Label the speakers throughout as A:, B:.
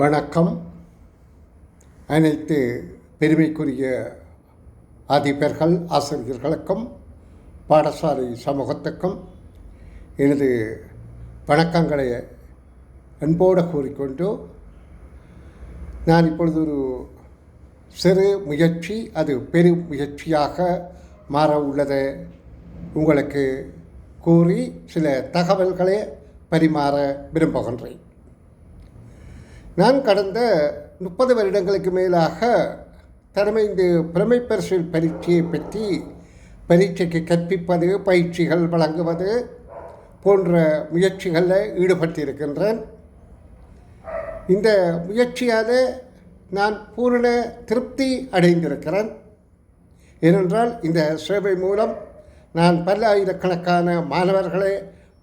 A: வணக்கம். அனைத்து பெருமைக்குரிய அதிபர்கள் ஆசிரியர்களுக்கும் பாடசாலை சமூகத்துக்கும் எனது வணக்கங்களை அன்போடு கூறிக்கொண்டு நான் இப்பொழுது ஒரு சிறு முயற்சி அது பெரு முயற்சியாக மாற உள்ளதை. உங்களுக்கு கூறி சில தகவல்களை பரிமாற விரும்புகின்றேன். நான் கடந்த முப்பது வருடங்களுக்கு மேலாக தலைமைந்து பிரமை பரிசில் பரீட்சையை பற்றி பரீட்சைக்கு கற்பிப்பது பயிற்சிகள் வழங்குவது போன்ற முயற்சிகளில் ஈடுபட்டிருக்கின்றேன். இந்த முயற்சியால் நான் பூரண திருப்தி அடைந்திருக்கிறேன். ஏனென்றால் இந்த சேவை மூலம் நான் பல்லாயிரக்கணக்கான மாணவர்களை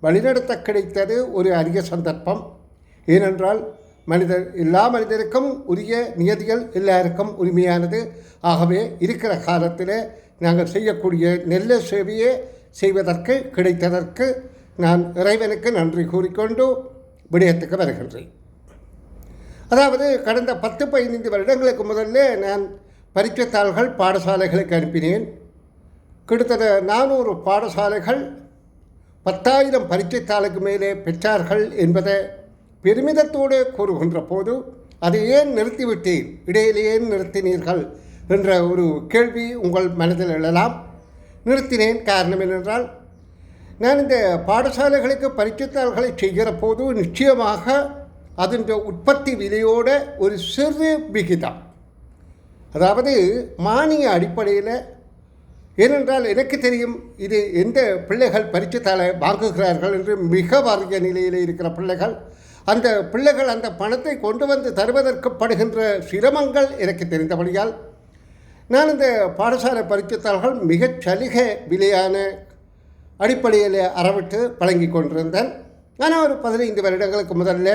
A: வழிநடத்த கிடைத்தது ஒரு அரிய சந்தர்ப்பம். ஏனென்றால் மனிதர் எல்லா மனிதருக்கும் உரிய நியதிகள் எல்லாருக்கும் உரிமையானது. ஆகவே இருக்கிற காலத்தில் நாங்கள் செய்யக்கூடிய நெல்ல சேவையே செய்வதற்கு கிடைத்ததற்கு நான் இறைவனுக்கு நன்றி கூறிக்கொண்டு விடயத்துக்கு வருகின்றேன். அதாவது கடந்த பத்து பதினைந்து வருடங்களுக்கு முதல்ல நான் பரீட்சைத்தாள்கள் பாடசாலைகளுக்கு அனுப்பினேன். கிட்டத்தட்ட நானூறு பாடசாலைகள் பத்தாயிரம் பரீட்சைத்தாளுக்கு மேலே பெற்றார்கள் என்பதை பெருமிதத்தோடு கூறுகின்ற போது அதை ஏன் நிறுத்திவிட்டேன் இடையிலேயே ஏன் நிறுத்தினீர்கள்? என்ற ஒரு கேள்வி உங்கள் மனதில் எழலாம். நிறுத்தினேன் காரணம் என்னென்றால் நான் இந்த பாடசாலைகளுக்கு பரீட்சைத்தாள்களை செய்கிற போது நிச்சயமாக அதன் உற்பத்தி விலையோட ஒரு சிறு விகிதம். அதாவது மானிய அடிப்படையில் ஏனென்றால் எனக்கு தெரியும் இது எந்த பிள்ளைகள் பரீட்சைத்தாளை வாங்குகிறார்கள் என்று மிக வறிய நிலையில் இருக்கிற பிள்ளைகள் அந்த பிள்ளைகள் அந்த பணத்தை கொண்டு வந்து தருவதற்கு படுகின்ற சிரமங்கள் எனக்கு தெரிந்தபடியால் நான் இந்த பாடசாலை பரீட்சைத்தாள்கள் மிகச் சலுகை விலையான அடிப்படையில் அறவிட்டு வழங்கி கொண்டிருந்தேன். ஆனால் ஒரு பதினைந்து வருடங்களுக்கு முதல்ல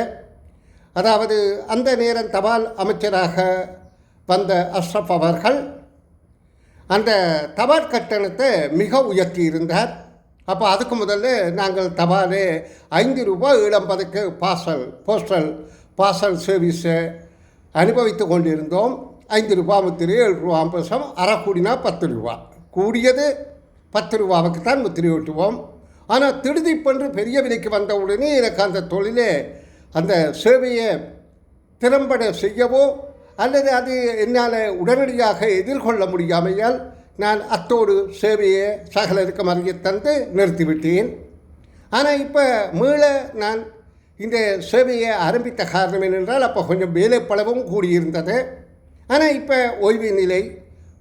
A: அதாவது அந்த நேரம் தபால் அமைச்சராக வந்த அஷ்ரப் அவர்கள் அந்த தபால் கட்டணத்தை மிக உயர்த்தி இருந்தார். அப்போ அதுக்கு முதல்ல நாங்கள் தபாலே ஐந்து ரூபாய் இளம்பதுக்கு பார்சல் போஸ்டல் பார்சல் சர்வீஸை அனுபவித்து கொண்டிருந்தோம். ஐந்து ரூபா முத்திரை ஏழு ரூபா அம்பசம் அரை கூடினா பத்து ரூபா கூடியது பத்து ரூபாவுக்கு தான் முத்திரை ஓட்டுவோம் ஆனால் திடுதிப்பென்று பெரிய விலைக்கு வந்த உடனே எனக்கு அந்த தொழிலே அந்த சேவையை திறம்பட செய்யவோ அல்லது அது என்னால் உடனடியாக எதிர்கொள்ள முடியாமையால் நான் அத்தோடு சேவையை சகலருக்கும் அறிய தந்து நிறுத்திவிட்டேன். ஆனால் இப்போ மீள நான் இந்த சேவையை ஆரம்பித்த காரணம் என்னென்றால் அப்போ கொஞ்சம் வேலைப்பளவும் கூடியிருந்தது. ஆனால் இப்போ ஓய்வு நிலை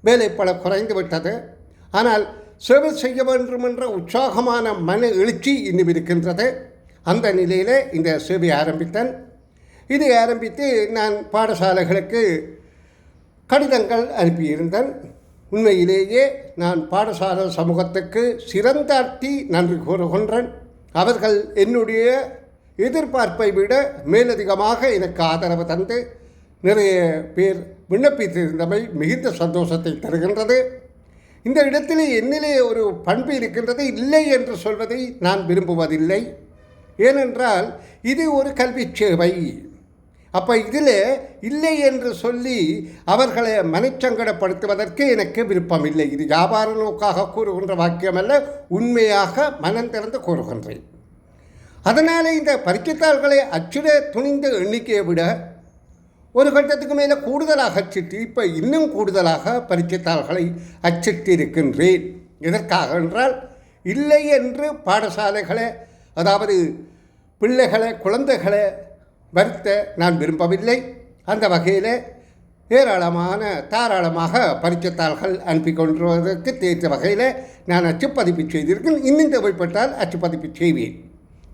A: வேலைப்பள குறைந்து விட்டது. ஆனால் சேவை செய்ய வேண்டும் என்ற உற்சாகமான மன எழுச்சி இன்னும் இருக்கின்றது. அந்த நிலையில் இந்த சேவையை ஆரம்பித்தேன். இதை ஆரம்பித்து நான் பாடசாலைகளுக்கு கடிதங்கள் அனுப்பியிருந்தேன். உண்மையிலேயே நான் பாடசாலை சமூகத்துக்கு சிறந்தாட்டி நன்றி கூறுகின்றேன். அவர்கள் என்னுடைய எதிர்பார்ப்பை விட மேலதிகமாக எனக்கு ஆதரவு தந்து நிறைய பேர் விண்ணப்பித்திருந்தமை மிகுந்த சந்தோஷத்தை தருகின்றது. இந்த இடத்திலே என்னிலே ஒரு பண்பு இருக்கின்றது. இல்லை என்று சொல்வதை நான் விரும்புவதில்லை. ஏனென்றால் இது ஒரு கல்வி சேவை. அப்போ இதில் இல்லை என்று சொல்லி அவர்களை மனச்சங்கடப்படுத்துவதற்கு எனக்கு விருப்பம் இல்லை இது வியாபார நோக்காக கூறுகின்ற வாக்கியமல்ல உண்மையாக மனம் திறந்து கூறுகின்றேன். அதனால் இந்த பரீட்சைத்தாள்களை அச்சிட துணிந்த எண்ணிக்கையை விட ஒரு கட்டத்துக்கு மேலே கூடுதலாக அச்சிட்டு இப்போ இன்னும் கூடுதலாக பரீட்சைத்தாள்களை அச்சிட்டு இருக்கின்றேன். எதற்காக என்றால் இல்லை என்று பாடசாலைகளை அதாவது பிள்ளைகளை குழந்தைகளை வருத்த நான் விரும்பவில்லை. அந்த வகையில் ஏராளமான தாராளமாக பரிச்சத்தாள்கள் அனுப்பி கொண்டுவதற்கு தேர்ந்த வகையில் நான் அச்சுப்பதிப்பு செய்திருக்கேன் இன்னும் தேவைப்பட்டால் அச்சுப்பதிப்பு செய்வேன்.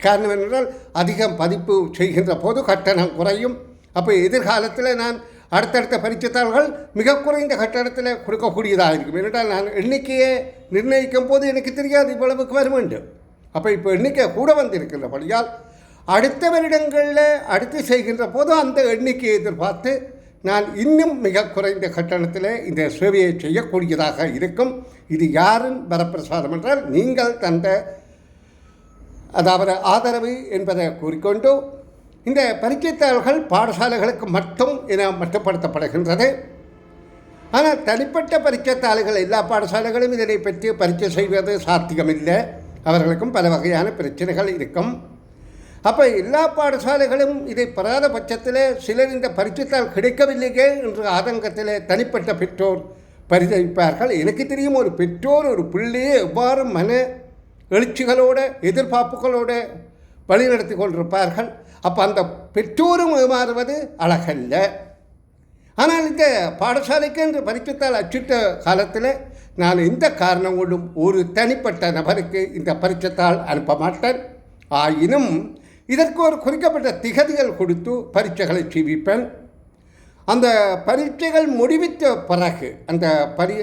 A: காரணம் என்றால் அதிகம் பதிப்பு செய்கின்ற போது கட்டணம் குறையும். அப்போ எதிர்காலத்தில் நான் அடுத்தடுத்த பரிச்சத்தாள்கள் மிக குறைந்த கட்டணத்தில் கொடுக்கக்கூடியதாக இருக்கும். ஏனென்றால் நான் எண்ணிக்கையை நிர்ணயிக்கும் போது எனக்கு தெரியாது இவ்வளவுக்கு வரும் வேண்டும் அப்போ இப்போ எண்ணிக்கை கூட வந்திருக்கின்றபடியால் அடுத்த வருடங்களில் அடுத்து செய்கின்ற போது அந்த எண்ணிக்கையை எதிர்பார்த்து நான் இன்னும் மிக குறைந்த கட்டணத்தில் இந்த சேவையை செய்யக்கூடியதாக இருக்கும். இது யாரின் வரப்பிரசாதம் என்றால் நீங்கள் தந்த அதாவது ஆதரவு என்பதை கூறிக்கொண்டு இந்த பரீட்சைத்தாள்கள் பாடசாலைகளுக்கு மட்டும் என மட்டுப்படுத்தப்படுகின்றது. ஆனால் தனிப்பட்ட பரீட்சைத்தாள்கள் எல்லா பாடசாலைகளும் இதனை பற்றி பரீட்சை செய்வது சாத்தியமில்லை. அவர்களுக்கும் பல வகையான பிரச்சனைகள் இருக்கும். அப்போ எல்லா பாடசாலைகளும் இதை பெறாத பட்சத்தில் சிலர் இந்த பரீட்சைத்தாள் கிடைக்கவில்லையே என்ற ஆதங்கத்தில் தனிப்பட்ட பெற்றோர் பரிதவிப்பார்கள். எனக்கு தெரியும் ஒரு பெற்றோர் ஒரு பிள்ளையை எவ்வாறு மன எழுச்சிகளோட எதிர்பார்ப்புகளோட வழிநடத்தி கொண்டிருப்பார்கள். அப்போ அந்த பெற்றோரும் ஏமாறுவது அழகல்ல. ஆனால் இந்த பாடசாலைக்கு என்று பரீட்சைத்தாள் அச்சிட்ட காலத்தில் நான் எந்த காரணம் கொண்டும் ஒரு தனிப்பட்ட நபருக்கு இந்த பரீட்சைத்தாள் அனுப்ப மாட்டேன். ஆயினும் இதற்கு ஒரு குறிக்கப்பட்ட திகதிகள் கொடுத்து பரீட்சைகளை செய்விப்பேன் அந்த பரீட்சைகள் முடிவித்த பிறகு அந்த பரி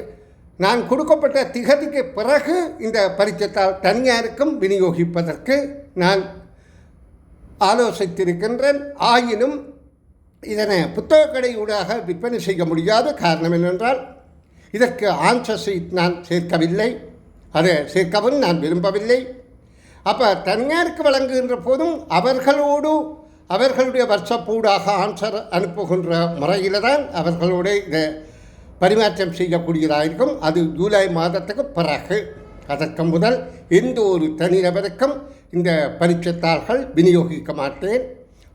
A: நான் கொடுக்கப்பட்ட திகதிக்கு பிறகு இந்த பரிச்சத்தால் தனியாருக்கும் விநியோகிப்பதற்கு நான் ஆலோசித்திருக்கின்றேன். ஆயினும் இதனை புத்தக கடையூடாக விற்பனை செய்ய முடியாது காரணம் என்னென்றால் இதற்கு ஆன்சர் சீட் நான் சேர்க்கவில்லை. அதை சேர்க்கவும் நான் விரும்பவில்லை. அப்போ தனியாருக்கு வழங்குகின்ற போதும் அவர்களோடு அவர்களுடைய வருஷப்பூடாக ஆன்சர் அனுப்புகின்ற முறையில் தான் அவர்களோட இதை பரிமாற்றம் செய்யக்கூடியதாக இருக்கும் அது ஜூலை மாதத்துக்கு பிறகு. அதற்கு முதல் எந்த ஒரு தனிநபருக்கும் இந்த பரீட்சைத்தாள்கள் விநியோகிக்க மாட்டேன்.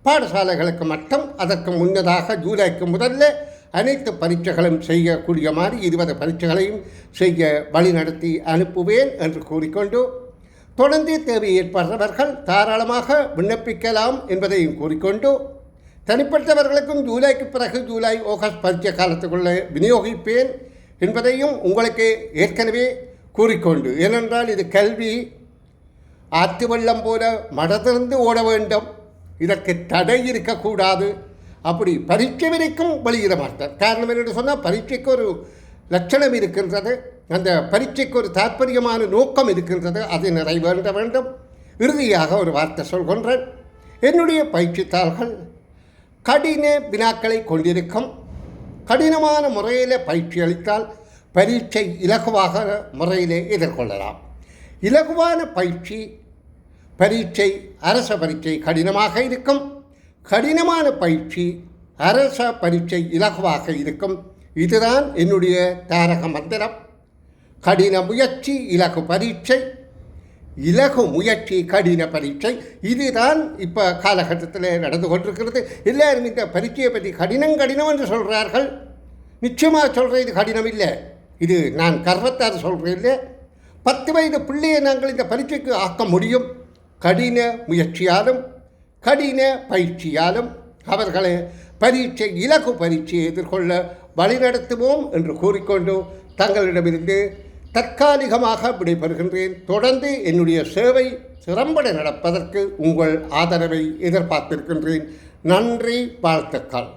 A: பாடசாலைகளுக்கு மட்டும். அதற்கு முன்னதாக ஜூலைக்கு முதல்ல அனைத்து பரீட்சைகளும் செய்யக்கூடிய மாதிரி இருபது பரீட்சைகளையும் செய்ய வழிநடத்தி அனுப்புவேன் என்று கூறிக்கொண்டு தொடர்ந்து தேவை ஏற்படுறவர்கள் தாராளமாக விண்ணப்பிக்கலாம் என்பதையும் கூறிக்கொண்டு தனிப்பட்டவர்களுக்கும் ஜூலைக்கு பிறகு ஜூலை ஆகஸ்ட் பரீட்சை காலத்துக்குள்ளே விநியோகிப்பேன் என்பதையும் உங்களுக்கு ஏற்கனவே கூறிக்கொண்டு. ஏனென்றால் இது கல்வி. ஆற்று வெள்ளம் போல மடத்திறந்து ஓட வேண்டும். இதற்கு தடை இருக்கக்கூடாது. அப்படி பரீட்சை வரைக்கும் வெளியிட மாட்டேன். காரணம் என்னென்னு சொன்னால் பரீட்சைக்கு ஒரு லட்சணம் இருக்கின்றது. அந்த பரீட்சைக்கு ஒரு தாற்பயமான நோக்கம் இருக்கின்றது அது நிறைவேற வேண்டும். இறுதியாக ஒரு வார்த்தை சொல்கின்றேன். என்னுடைய பயிற்சித்தாள்கள் கடின வினாக்களை கொண்டிருக்கும். கடினமான முறையில் பயிற்சி அளித்தால் பரீட்சை இலகுவாக முறையிலே எதிர்கொள்ளலாம். இலகுவான பயிற்சி பரீட்சை அரச பரீட்சை கடினமாக இருக்கும். கடினமான பயிற்சி அரச பரீட்சை இலகுவாக இருக்கும். இதுதான் என்னுடைய தாரக மந்திரம். கடின முயற்சி இலகு பரீட்சை. இலகு முயற்சி கடின பரீட்சை. இதுதான் இப்போ காலகட்டத்தில் நடந்து கொண்டிருக்கிறது. எல்லாரும் இந்த பரீட்சையை பற்றி கடினம் கடினம் என்று சொல்கிறார்கள் நிச்சயமாக சொல்கிற இது கடினம் இல்லை. இது நான் கர்வத்தார் சொல்கிறேன் இல்லை. பத்து வயது பிள்ளையை நாங்கள் இந்த பரீட்சைக்கு ஆக்க முடியும். கடின முயற்சியாலும் கடின பயிற்சியாலும் அவர்களை பரீட்சை இலகு பரீட்சையை எதிர்கொள்ள வழிநடத்துவோம் என்று கூறிக்கொண்டு தங்களிடமிருந்து தற்காலிகமாக விடைபெறுகின்றேன். தொடர்ந்து என்னுடைய சேவை சிறம்பட நடப்பதற்கு உங்கள் ஆதரவை எதிர்பார்த்திருக்கின்றேன். நன்றி வாழ்த்துக்கள்.